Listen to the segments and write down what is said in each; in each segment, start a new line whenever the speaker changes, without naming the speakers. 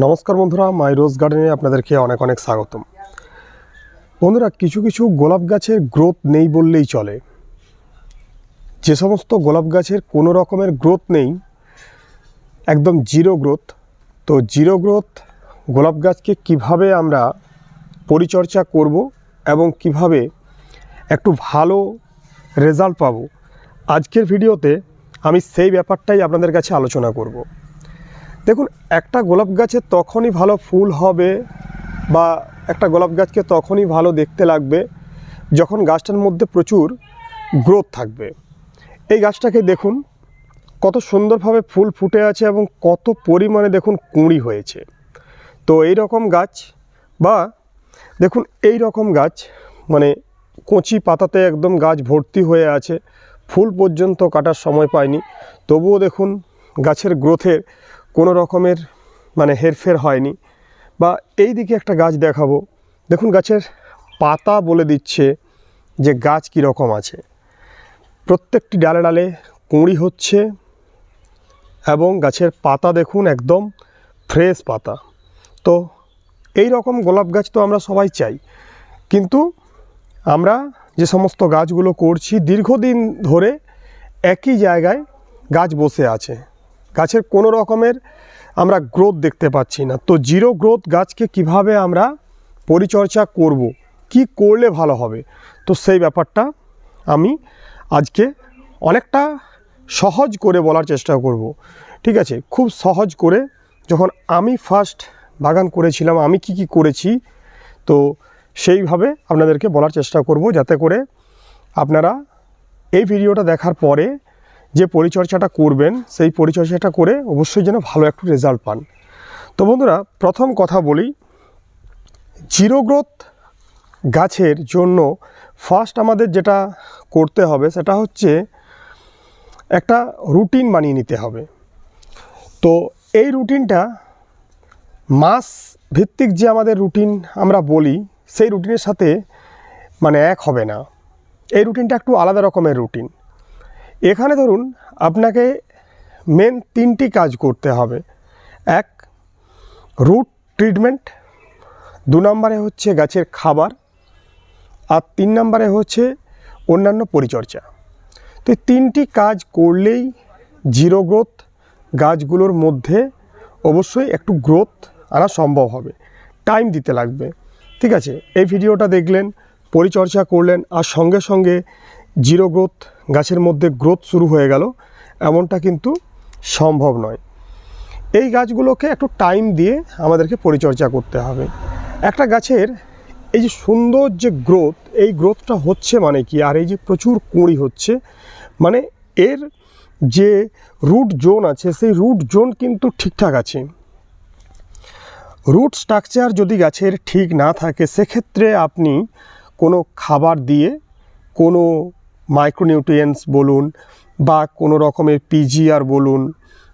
নমস্কার বন্ধুরা, মাই রোজ গার্ডেনে আপনাদেরকে অনেক অনেক স্বাগতম। বন্ধুরা, কিছু কিছু গোলাপ গাছের গ্রোথ নেই বললেই চলে। যে সমস্ত গোলাপ গাছের কোনো রকমের গ্রোথ নেই, একদম জিরো গ্রোথ। তো জিরো গ্রোথ গোলাপ গাছকে কীভাবে আমরা পরিচর্যা করব এবং কীভাবে একটু ভালো রেজাল্ট পাবো, আজকের ভিডিওতে আমি সেই ব্যাপারটাই আপনাদের কাছে আলোচনা করব। দেখুন, একটা গোলাপ গাছে তখনই ভালো ফুল হবে বা একটা গোলাপ গাছকে তখনই ভালো দেখতে লাগবে যখন গাছটার মধ্যে প্রচুর গ্রোথ থাকবে। এই গাছটাকে দেখুন, কত সুন্দরভাবে ফুল ফুটে আছে এবং কত পরিমাণে দেখুন কুঁড়ি হয়েছে। তো এই রকম গাছ বা দেখুন এই রকম গাছ মানে কচি পাতাতে একদম গাছ ভর্তি হয়ে আছে, ফুল পর্যন্ত কাটার সময় পায়নি। তবুও দেখুন, গাছের গ্রোথের কোনো রকমের মানে হেরফের হয়নি। বা এই দিকে একটা গাছ দেখাবো। দেখুন, গাছের পাতা বলে দিচ্ছে যে গাছ কীরকম আছে। প্রত্যেকটি ডালে ডালে কুঁড়ি হচ্ছে এবং গাছের পাতা দেখুন, একদম ফ্রেশ পাতা। তো এই রকম গোলাপ গাছ তো আমরা সবাই চাই। কিন্তু আমরা যে সমস্ত গাছগুলো করছি, দীর্ঘদিন ধরে একই জায়গায় গাছ বসে আছে। গাছের কোনো রকমের আমরা গ্রোথ দেখতে পাচ্ছি না। তো জিরো গ্রোথ গাছকে কীভাবে আমরা পরিচর্যা করব, কি করলে ভালো হবে? তো সেই ব্যাপারটা আমি আজকে অনেকটা সহজ করে বলার চেষ্টা করব। ঠিক আছে? খুব সহজ করে যখন আমি ফার্স্ট বাগান করেছিলাম, আমি কি কি করেছি, তো সেইভাবে আপনাদেরকে বলার চেষ্টা করব যাতে করে আপনারা এই ভিডিওটা দেখার পরে যে পরিচর্যাটা করবেন, সেই পরিচর্যাটা করে অবশ্যই যেন ভালো একটু রেজাল্ট পান। তো বন্ধুরা, প্রথম কথা বলি জিরো গ্রোথ গাছের জন্য ফার্স্ট আমাদের যেটা করতে হবে, সেটা হচ্ছে একটা রুটিন বানিয়ে নিতে হবে। তো এই রুটিনটা মাস ভিত্তিক যে আমাদের রুটিন আমরা বলি, সেই রুটিনের সাথে মানে এক হবে না। এই রুটিনটা একটু আলাদা রকমের রুটিন এখানে ধরুন আপনাকে মেন তিনটি কাজ করতে হবে। এক রুট ট্রিটমেন্ট দু নম্বরে হচ্ছে গাছের খাবার, আর তিন নম্বরে হচ্ছে অন্যান্য পরিচর্যা। তো তিনটি কাজ করলেই জিরো গ্রোথ গাছগুলোর মধ্যে অবশ্যই একটু গ্রোথ আনা সম্ভব হবে। টাইম দিতে লাগবে। ঠিক আছে? এই ভিডিওটা দেখলেন, পরিচর্যা করলেন, আর সঙ্গে সঙ্গে জিরো গ্রোথ, গাছের মধ্যে গ্রোথ শুরু হয়ে গেল, এমনটা কিন্তু সম্ভব নয়। এই গাছগুলোকে একটু টাইম দিয়ে আমাদেরকে পরিচর্যা করতে হবে। একটা গাছের এই যে সুন্দর যে গ্রোথ, এই গ্রোথটা হচ্ছে মানে কি? আর এই যে প্রচুর কুঁড়ি হচ্ছে মানে এর যে রুট জোন আছে, সেই রুট জোন কিন্তু ঠিকঠাক আছে। রুট স্ট্রাকচার যদি গাছের ঠিক না থাকে, সেক্ষেত্রে আপনি কোনো খাবার দিয়ে কোনো মাইক্রোনিউট্রিয়েন্টস বলুন বা কোনো রকমের পিজিআর বলুন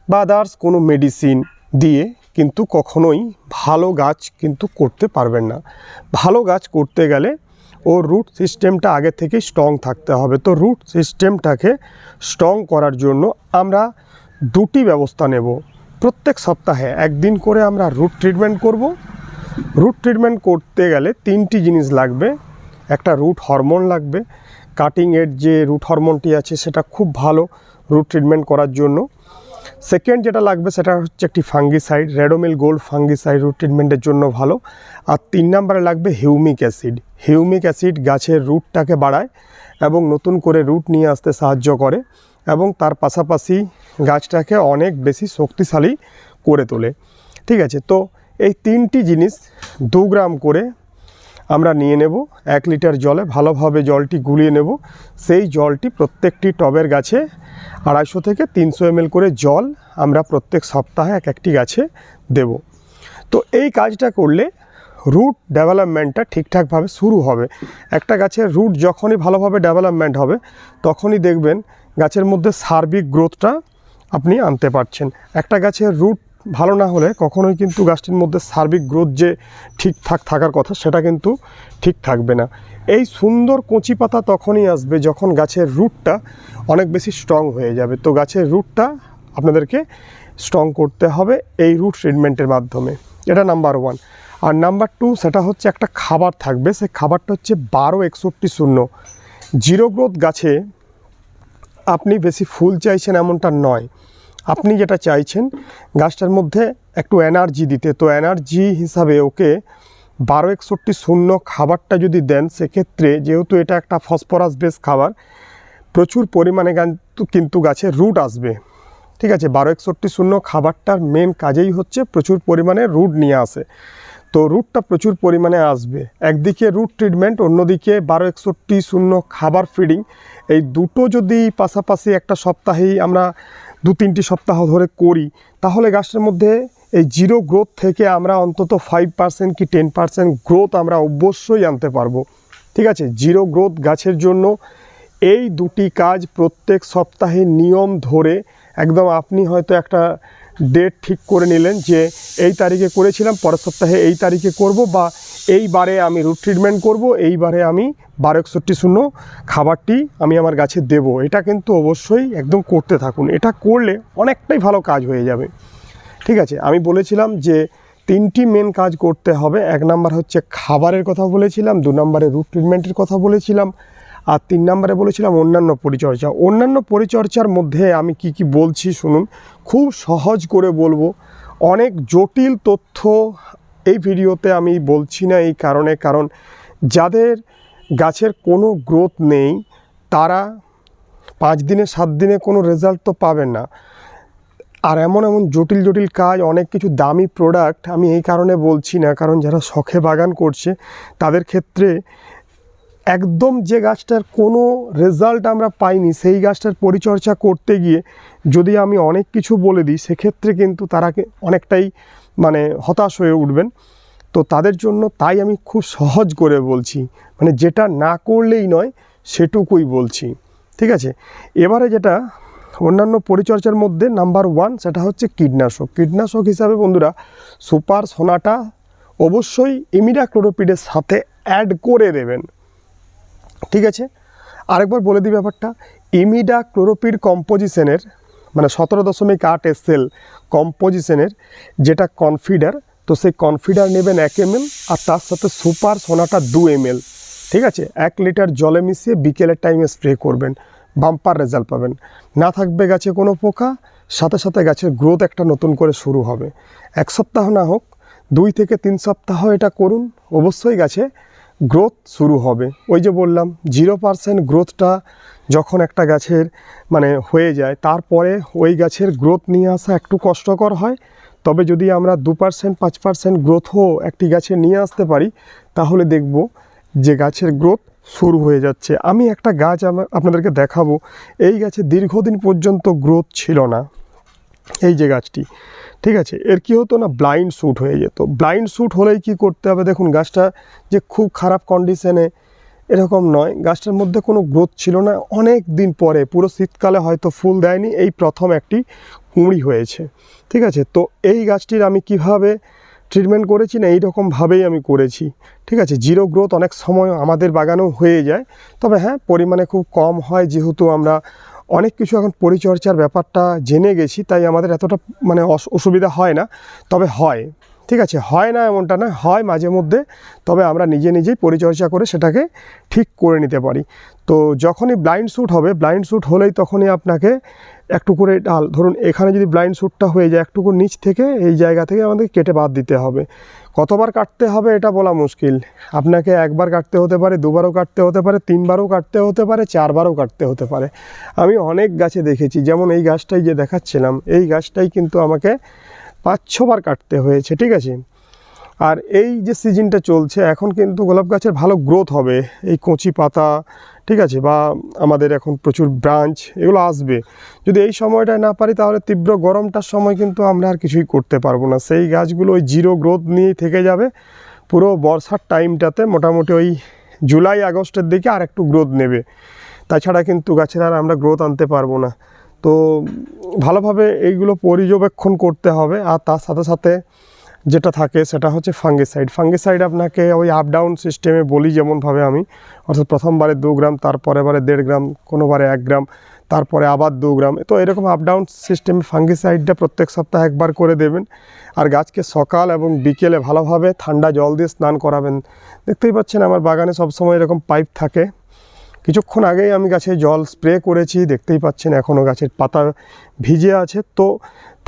বা আদার্স কোনো মেডিসিন দিয়ে কিন্তু কখনোই ভালো গাছ কিন্তু করতে পারবেন না। ভালো গাছ করতে গেলে ওর রুট সিস্টেমটা আগে থেকে স্ট্রং থাকতে হবে। তো রুট সিস্টেমটাকে স্ট্রং করার জন্য আমরা দুটি ব্যবস্থা নেব। প্রত্যেক সপ্তাহে একদিন করে আমরা রুট ট্রিটমেন্ট করব। রুট ট্রিটমেন্ট করতে গেলে তিনটি জিনিস লাগবে। একটা রুট হরমোন লাগবে কাটিং এর যে রুট হরমোনটি আছে, সেটা খুব ভালো রুট ট্রিটমেন্ট করার জন্য। সেকেন্ড যেটা লাগবে, সেটা হচ্ছে একটি fungicide Ridomil gold fungicide root ট্রিটমেন্টের জন্য ভালো। আর তিন নম্বরে লাগবে হিউমিক অ্যাসিড হিউমিক অ্যাসিড গাছের রুটটাকে বাড়ায় এবং নতুন করে রুট নিয়ে আসতে সাহায্য করে এবং তার পাশাপাশি গাছটাকে অনেক বেশি শক্তিশালী করে তোলে। ঠিক আছে, তো এই তিনটি জিনিস দু গ্রাম করে আমরা নিয়ে নেব এক লিটার জলে, ভালোভাবে জলটি গুলিয়ে নেব। সেই জলটি প্রত্যেকটি টবের গাছে আড়াইশো থেকে তিনশো এমএল করে জল আমরা প্রত্যেক সপ্তাহে এক একটি গাছে দেব। তো এই কাজটা করলে রুট ডেভেলপমেন্টটা ঠিকঠাকভাবে শুরু হবে। একটা গাছের রুট যখনই ভালোভাবে ডেভেলপমেন্ট হবে, তখনই দেখবেন গাছের মধ্যে সার্বিক গ্রোথটা আপনি আনতে পারছেন। একটা গাছের রুট ভালো না হলে কখনোই কিন্তু গাছটির মধ্যে সার্বিক গ্রোথ যে ঠিকঠাক থাকার কথা সেটা কিন্তু ঠিক থাকবে না। এই সুন্দর কচি পাতা তখনই আসবে যখন গাছের রুটটা অনেক বেশি স্ট্রং হয়ে যাবে। তো গাছের রুটটা আপনাদেরকে স্ট্রং করতে হবে এই রুট ট্রিটমেন্টের মাধ্যমে। এটা নাম্বার ওয়ান আর নাম্বার টু সেটা হচ্ছে একটা খাবার থাকবে। সেই খাবারটা হচ্ছে বারো একষট্টি শূন্য। জিরো গ্রোথ গাছে আপনি বেশি ফুল চাইছেন এমনটা নয়। আপনি যেটা চাইছেন, গাছটার মধ্যে একটু এনার্জি দিতে। তো এনার্জি হিসাবে ওকে বারো একষট্টি শূন্য খাবারটা যদি দেন, সেক্ষেত্রে যেহেতু এটা একটা ফসফরাস বেস খাবার, প্রচুর পরিমাণে কিন্তু গাছে রুট আসবে। ঠিক আছে, বারো একষট্টি শূন্য খাবারটার মেন কাজেই হচ্ছে প্রচুর পরিমাণে রুট নিয়ে আসে। তো রুটটা প্রচুর পরিমাণে আসবে। একদিকে রুট ট্রিটমেন্ট অন্যদিকে বারো একষট্টি শূন্য খাবার ফিডিং এই দুটো যদি পাশাপাশি একটা সপ্তাহেই আমরা দু তিনটি সপ্তাহ ধরে করি, তাহলে গাছটার মধ্যে এই জিরো গ্রোথ থেকে আমরা অন্তত ফাইভ পার্সেন্ট কি টেন পার্সেন্ট গ্রোথ আমরা অবশ্যই আনতে পারব। ঠিক আছে? জিরো গ্রোথ গাছের জন্য এই দুটি কাজ প্রত্যেক সপ্তাহে নিয়ম ধরে একদম আপনি হয়তো একটা ডেট ঠিক করে নিলেন যে এই তারিখে করেছিলাম, পরের সপ্তাহে এই তারিখে করব বা এইবারে আমি রুট ট্রিটমেন্ট করব এইবারে আমি বারো একষট্টি শূন্য খাবারটি আমি আমার গাছে দেব। এটা কিন্তু অবশ্যই একদম করতে থাকুন। এটা করলে অনেকটাই ভালো কাজ হয়ে যাবে। ঠিক আছে, আমি বলেছিলাম যে তিনটি মেন কাজ করতে হবে। এক নাম্বার হচ্ছে খাবারের কথা বলেছিলাম, দু নম্বরে রুট ট্রিটমেন্টের কথা বলেছিলাম। আর তিন নম্বরে বলেছিলাম অন্যান্য পরিচর্যা। অন্যান্য পরিচর্যার মধ্যে আমি কি কি বলছি শুনুন। খুব সহজ করে বলব। অনেক জটিল তথ্য এই ভিডিওতে আমি বলছি না এই কারণে, কারণ যাদের গাছের কোনো গ্রোথ নেই, তারা পাঁচ দিনে, সাত দিনে কোনো রেজাল্ট তো পাবেন না। আর এমন এমন জটিল জটিল কাজ, অনেক কিছু দামি প্রোডাক্ট আমি এই কারণে বলছি না, কারণ যারা শখে বাগান করছে, তাদের ক্ষেত্রে একদম যে গাছটার কোনো রেজাল্ট আমরা পাইনি, সেই গাছটার পরিচর্যা করতে গিয়ে যদি আমি অনেক কিছু বলে দিই, সেক্ষেত্রে কিন্তু তারাকে অনেকটাই মানে হতাশ হয়ে উঠবেন। তো তাদের জন্য তাই আমি খুব সহজ করে বলছি মানে যেটা না করলেই নয়, সেটুকুই বলছি। ঠিক আছে? এবারে যেটা, অন্যান্য পরিচর্যার মধ্যে নাম্বার ওয়ান সেটা হচ্ছে কীটনাশক। কীটনাশক হিসাবে বন্ধুরা, সুপার সোনাটা অবশ্যই ইমিডাক্লোরোপিডের সাথে অ্যাড করে দেবেন। ঠিক আছে? আরেকবার বলে দিই ব্যাপারটা ইমিডা ক্লোরোপিড কম্পোজিশনের মানে সতেরো দশমিক আট এসএল কম্পোজিশনের যেটা কনফিডার, তো সেই কনফিডার নেবেন এক এমএল আর তার সাথে সুপার সোনাটা দু এমএল। ঠিক আছে? এক লিটার জলে মিশিয়ে বিকেলের টাইমে স্প্রে করবেন বাম্পার রেজাল্ট পাবেন। না থাকবে গাছে কোনো পোকা, সাথে সাথে গাছের গ্রোথ একটা নতুন করে শুরু হবে। এক সপ্তাহ না হোক, দুই থেকে তিন সপ্তাহ এটা করুন। অবশ্যই গাছে গ্রোথ শুরু হবে। ওই যে বললাম জিরো পার্সেন্ট গ্রোথটা যখন একটা গাছের মানে হয়ে যায়, তারপরে ওই গাছের গ্রোথ নিয়ে আসা একটু কষ্টকর হয়। তবে যদি আমরা দু পার্সেন্ট পাঁচ পার্সেন্ট গ্রোথও একটি গাছে নিয়ে আসতে পারি, তাহলে দেখব যে গাছের গ্রোথ শুরু হয়ে যাচ্ছে। আমি একটা গাছ আপনাদেরকে দেখাবো। এই গাছে দীর্ঘদিন পর্যন্ত গ্রোথ ছিল না। এই যে গাছটি, ঠিক আছে? এর কি হতো না ব্লাইন্ড শ্যুট হয়ে যেত। ব্লাইন্ড শ্যুট হলেই কি করতে হবে? দেখুন, গাছটা যে খুব খারাপ কন্ডিশনে এরকম নয়। গাছটার মধ্যে কোনো গ্রোথ ছিল না। অনেক দিন পরে, পুরো শীতকালে হয়তো ফুল দেয়নি। এই প্রথম একটি কুঁড়ি হয়েছে, ঠিক আছে? তো এই গাছটির আমি কীভাবে ট্রিটমেন্ট করেছি না এইরকমভাবেই আমি করেছি, ঠিক আছে? জিরো গ্রোথ অনেক সময় আমাদের বাগানেও হয়ে যায়। তবে হ্যাঁ পরিমাণে খুব কম হয়, যেহেতু আমরা অনেক কিছু এখন পরিচর্যার ব্যাপারটা জেনে গেছি, তাই আমাদের এতটা মানে অস- অসুবিধা হয় না। তবে হয়, ঠিক আছে? হয় না এমনটা না, হয় মাঝে মধ্যে, তবে আমরা নিজে নিজেই পরিচর্যা করে সেটাকে ঠিক করে নিতে পারি। তো যখনই ব্লাইন্ড শ্যুট হবে, ব্লাইন্ড শ্যুট হলেই তখনই আপনাকে একটু করে ডাল, ধরুন এখানে যদি ব্লাইন্ড শ্যুটটা হয়ে যায় একটু করে নিচ থেকে এই জায়গা থেকে আমাদের কেটে বাদ দিতে হবে। কতবার কাটতে হবে এটা বলা মুশকিল। আপনাকে একবার কাটতে হতে পারে, দুবারও কাটতে হতে পারে, তিনবারও কাটতে হতে পারে, চারবারও কাটতে হতে পারে। আমি অনেক গাছে দেখেছি, যেমন এই গাছটাই যে দেখাচ্ছিলাম, এই গাছটাই কিন্তু আমাকে পাঁচ ছবার কাটতে হয়েছে, ঠিক আছে? আর এই যে সিজনটা চলছে, এখন কিন্তু গোলাপ গাছের ভালো গ্রোথ হবে। এই কচি পাতা ঠিক আছে? বা আমাদের এখন প্রচুর ব্রাঞ্চ, এগুলো আসবে। যদি এই সময়টায় না পারি, তাহলে তীব্র গরমটার সময় কিন্তু আমরা আর কিছুই করতে পারব না। সেই গাছগুলো ওই জিরো গ্রোথ নিয়েই থেকে যাবে। পুরো বর্ষার টাইমটাতে মোটামুটি ওই জুলাই, আগস্টের দিকে আর একটু গ্রোথ নেবে। তাছাড়া কিন্তু গাছের আর আমরা গ্রোথ আনতে পারব না। তো ভালোভাবে এইগুলো পর্যবেক্ষণ করতে হবে। আর তার সাথে সাথে যেটা থাকে সেটা হচ্ছে ফাঙ্গিসাইড ফাঙ্গিসাইড আপনাকে ওই আপ ডাউন সিস্টেমে বলি যেমনভাবে আমি। অর্থাৎ প্রথমবারে দু গ্রাম, তারপরে বারে দেড় গ্রাম কোনোবারে এক গ্রাম, তারপরে আবার দু গ্রাম। তো এরকম আপ ডাউন সিস্টেমে ফাঙ্গিসাইডটা প্রত্যেক সপ্তাহে একবার করে দেবেন। আর গাছকে সকাল এবং বিকেলে ভালোভাবে ঠান্ডা জল দিয়ে স্নান করাবেন। দেখতেই পাচ্ছেন আমার বাগানে সবসময় এরকম পাইপ থাকে। কিছুক্ষণ আগেই আমি গাছে জল স্প্রে করেছি, দেখতেই পাচ্ছেন এখনও গাছের পাতা ভিজে আছে। তো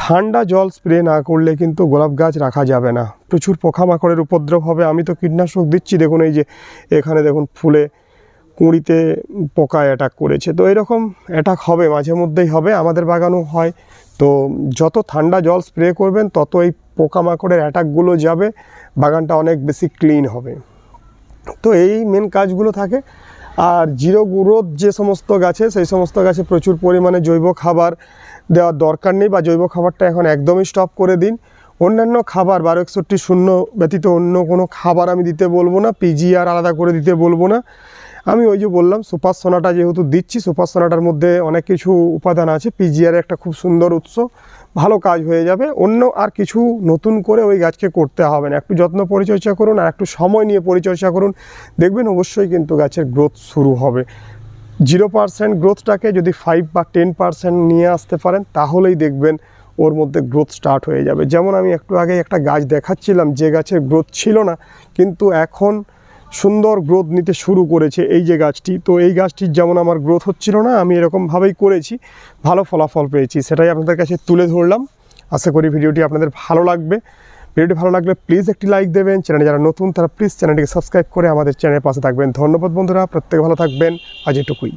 ঠান্ডা জল স্প্রে না করলে কিন্তু গোলাপ গাছ রাখা যাবে না। প্রচুর পোকামাকড়ের উপদ্রব হবে। আমি তো কীটনাশক দিচ্ছি, দেখুন এই যে এখানে দেখুন ফুলে কুঁড়িতে পোকা অ্যাটাক করেছে। তো এরকম অ্যাটাক হবে, মাঝে মধ্যেই হবে, আমাদের বাগানও হয়। তো যত ঠান্ডা জল স্প্রে করবেন, তত এই পোকামাকড়ের অ্যাটাকগুলো যাবে, বাগানটা অনেক বেশি ক্লিন হবে। তো এই মেন কাজগুলো থাকে। আর জিরো গ্রোথ যে সমস্ত গাছে, সেই সমস্ত গাছে প্রচুর পরিমাণে জৈব খাবার দেওয়ার দরকার নেই বা জৈব খাবারটা এখন একদমই স্টপ করে দিন। অন্যান্য খাবার, বারো একষট্টি শূন্য ব্যতীত অন্য কোনো খাবার আমি দিতে বলব না পিজিআর আলাদা করে দিতে বলব না। আমি ওই যে বললাম, সুপার সোনাটা যেহেতু দিচ্ছি, সুপার সোনাটার মধ্যে অনেক কিছু উপাদান আছে। পিজিআর একটা খুব সুন্দর উৎস। ভালো কাজ হয়ে যাবে। অন্য আর কিছু নতুন করে ওই গাছকে করতে হবে না। একটু যত্ন পরিচর্যা করুন আর একটু সময় নিয়ে পরিচর্যা করুন। দেখবেন অবশ্যই কিন্তু গাছের গ্রোথ শুরু হবে। জিরো পার্সেন্ট গ্রোথটাকে যদি ফাইভ বা টেন পার্সেন্ট নিয়ে আসতে পারেন, তাহলেই দেখবেন ওর মধ্যে গ্রোথ স্টার্ট হয়ে যাবে। যেমন আমি একটু আগে একটা গাছ দেখাচ্ছিলাম, যে গাছের গ্রোথ ছিল না, কিন্তু এখন সুন্দর গ্রোথ নিতে শুরু করেছে এই যে গাছটি। তো এই গাছটির যেমন আমার গ্রোথ হচ্ছিল না, আমি এরকমভাবেই করেছি, ভালো ফলাফল পেয়েছি। সেটাই আপনাদের কাছে তুলে ধরলাম। আশা করি ভিডিওটি আপনাদের ভালো লাগবে। ভিডিওটি ভালো লাগলে প্লিজ একটি লাইক দেবেন। চ্যানেলে যারা নতুন, তারা প্লিজ চ্যানেলটিকে সাবস্ক্রাইব করে আমাদের চ্যানেলের পাশে থাকবেন। ধন্যবাদ বন্ধুরা, প্রত্যেকে ভালো থাকবেন। আজ এটুকুই।